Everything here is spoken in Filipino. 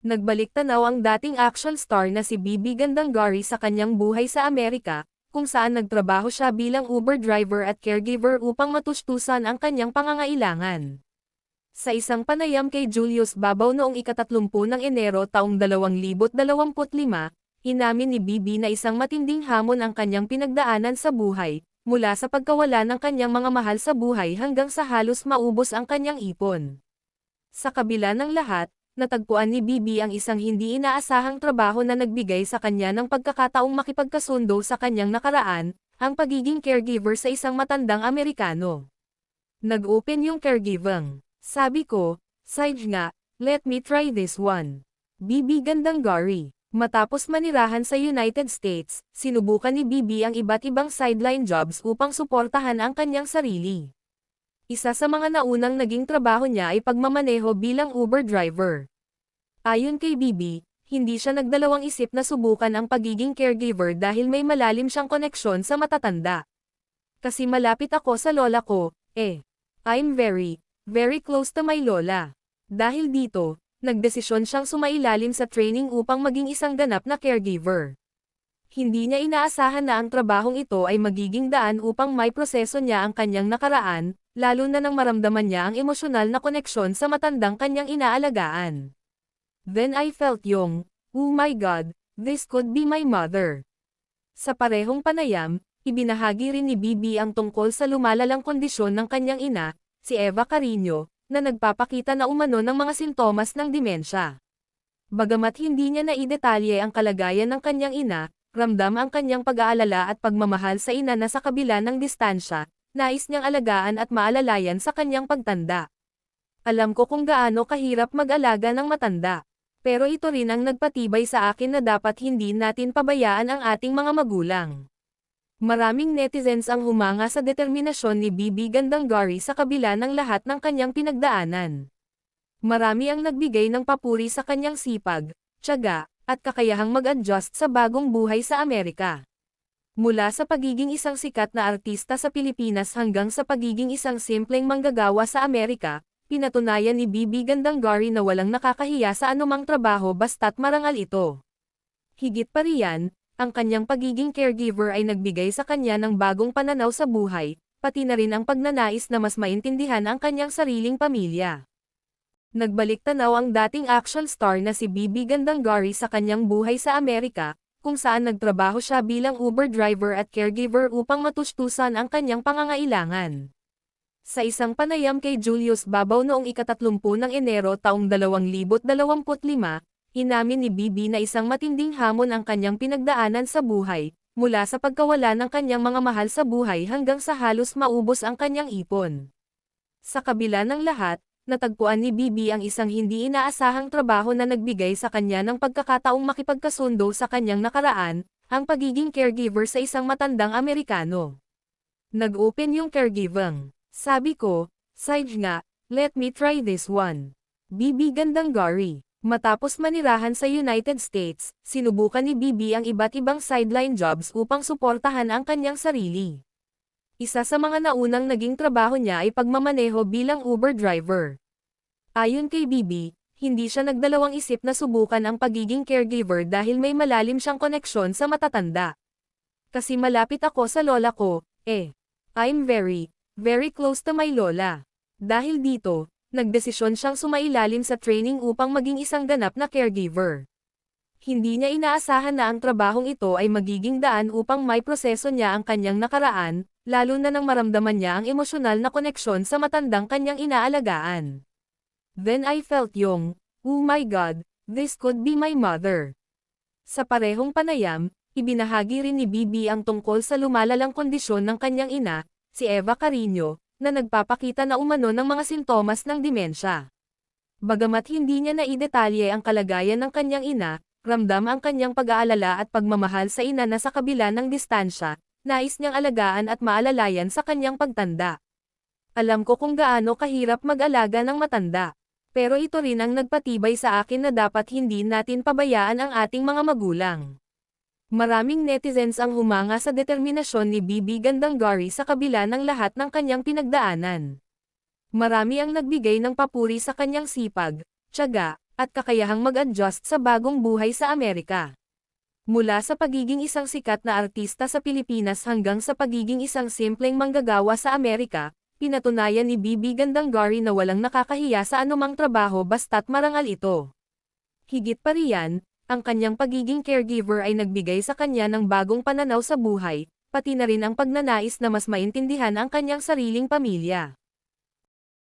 Nagbalik tanaw ang dating action star na si Bibi Gandangari sa kanyang buhay sa Amerika, kung saan nagtrabaho siya bilang Uber driver at caregiver upang matustusan ang kanyang pangangailangan. Sa isang panayam kay Julius Babaw noong ikatatlumpu ng Enero taong 2025, inamin ni Bibi na isang matinding hamon ang kanyang pinagdaanan sa buhay, mula sa pagkawala ng kanyang mga mahal sa buhay hanggang sa halos maubos ang kanyang ipon. Sa kabila ng lahat, natagpuan ni Bibi ang isang hindi inaasahang trabaho na nagbigay sa kanya ng pagkakataong makipagkasundo sa kanyang nakaraan, ang pagiging caregiver sa isang matandang Amerikano. Nag-open yung caregiving. Sabi ko, side nga, let me try this one. Bibi Gandangari. Matapos manirahan sa United States, sinubukan ni Bibi ang iba't ibang sideline jobs upang suportahan ang kanyang sarili. Isa sa mga naunang naging trabaho niya ay pagmamaneho bilang Uber driver. Ayon kay Bibi, hindi siya nagdalawang isip na subukan ang pagiging caregiver dahil may malalim siyang koneksyon sa matatanda. Kasi malapit ako sa lola ko, eh. I'm very, very close to my lola. Dahil dito, nagdesisyon siyang sumailalim sa training upang maging isang ganap na caregiver. Hindi niya inaasahan na ang trabahong ito ay magiging daan upang may proseso niya ang kanyang nakaraan, lalo na nang maramdaman niya ang emosyonal na koneksyon sa matandang kanyang inaalagaan. Then I felt yung, oh my god, this could be my mother. Sa parehong panayam, ibinahagi rin ni Bibi ang tungkol sa lumalalang kondisyon ng kanyang ina, si Eva Carino, na nagpapakita na umano ng mga sintomas ng dimensya. Bagamat hindi niya naidetalye ang kalagayan ng kanyang ina, ramdam ang kanyang pag-aalala at pagmamahal sa ina na sa kabila ng distansya, nais niyang alagaan at maalalayan sa kanyang pagtanda. Alam ko kung gaano kahirap mag-alaga ng matanda. Pero ito rin ang nagpatibay sa akin na dapat hindi natin pabayaan ang ating mga magulang. Maraming netizens ang humanga sa determinasyon ni Bibi Gandangari sa kabila ng lahat ng kanyang pinagdaanan. Marami ang nagbigay ng papuri sa kanyang sipag, tiyaga, at kakayahang mag-adjust sa bagong buhay sa Amerika. Mula sa pagiging isang sikat na artista sa Pilipinas hanggang sa pagiging isang simpleng manggagawa sa Amerika, pinatunayan ni Bibi Gandangari na walang nakakahiya sa anumang trabaho basta't marangal ito. Higit pa riyan, ang kanyang pagiging caregiver ay nagbigay sa kanya ng bagong pananaw sa buhay, pati na rin ang pagnanais na mas maintindihan ang kanyang sariling pamilya. Nagbalik tanaw ang dating action star na si Bibi Gandangari sa kanyang buhay sa Amerika, kung saan nagtrabaho siya bilang Uber driver at caregiver upang matustusan ang kanyang pangangailangan. Sa isang panayam kay Julius Babaw noong ikatatlumpu ng Enero taong 2025, inamin ni Bibi na isang matinding hamon ang kanyang pinagdaanan sa buhay, mula sa pagkawala ng kanyang mga mahal sa buhay hanggang sa halos maubos ang kanyang ipon. Sa kabila ng lahat, natagpuan ni Bibi ang isang hindi inaasahang trabaho na nagbigay sa kanya ng pagkakataong makipagkasundo sa kanyang nakaraan, ang pagiging caregiver sa isang matandang Amerikano. Nag-open yung caregiving. Sabi ko, side nga, let me try this one. Bibi Gandangari. Matapos manirahan sa United States, sinubukan ni Bibi ang iba't ibang sideline jobs upang suportahan ang kanyang sarili. Isa sa mga naunang naging trabaho niya ay pagmamaneho bilang Uber driver. Ayon kay Bibi, hindi siya nagdalawang isip na subukan ang pagiging caregiver dahil may malalim siyang koneksyon sa matatanda. Kasi malapit ako sa lola ko, eh. I'm very, very close to my lola. Dahil dito, nagdesisyon siyang sumailalim sa training upang maging isang ganap na caregiver. Hindi niya inaasahan na ang trabahong ito ay magiging daan upang may proseso niya ang kanyang nakaraan, lalo na nang maramdaman niya ang emosyonal na koneksyon sa matandang kanyang inaalagaan. Then I felt yung, oh my god, this could be my mother. Sa parehong panayam, ibinahagi rin ni Bibi ang tungkol sa lumalalang kondisyon ng kanyang ina, si Eva Carino, na nagpapakita na umano ng mga sintomas ng dimensya. Bagamat hindi niya naidetalye ang kalagayan ng kanyang ina, ramdam ang kanyang pag-aalala at pagmamahal sa ina na sa kabila ng distansya, nais niyang alagaan at maalalayan sa kanyang pagtanda. Alam ko kung gaano kahirap mag-alaga ng matanda. Pero ito rin ang nagpatibay sa akin na dapat hindi natin pabayaan ang ating mga magulang. Maraming netizens ang humanga sa determinasyon ni Bibi Gandangari sa kabila ng lahat ng kanyang pinagdaanan. Marami ang nagbigay ng papuri sa kanyang sipag, tiyaga, at kakayahang mag-adjust sa bagong buhay sa Amerika. Mula sa pagiging isang sikat na artista sa Pilipinas hanggang sa pagiging isang simpleng manggagawa sa Amerika, pinatunayan ni Bibi Gandangari na walang nakakahiya sa anumang trabaho basta't marangal ito. Higit pa riyan, ang kanyang pagiging caregiver ay nagbigay sa kanya ng bagong pananaw sa buhay, pati na rin ang pagnanais na mas maintindihan ang kanyang sariling pamilya.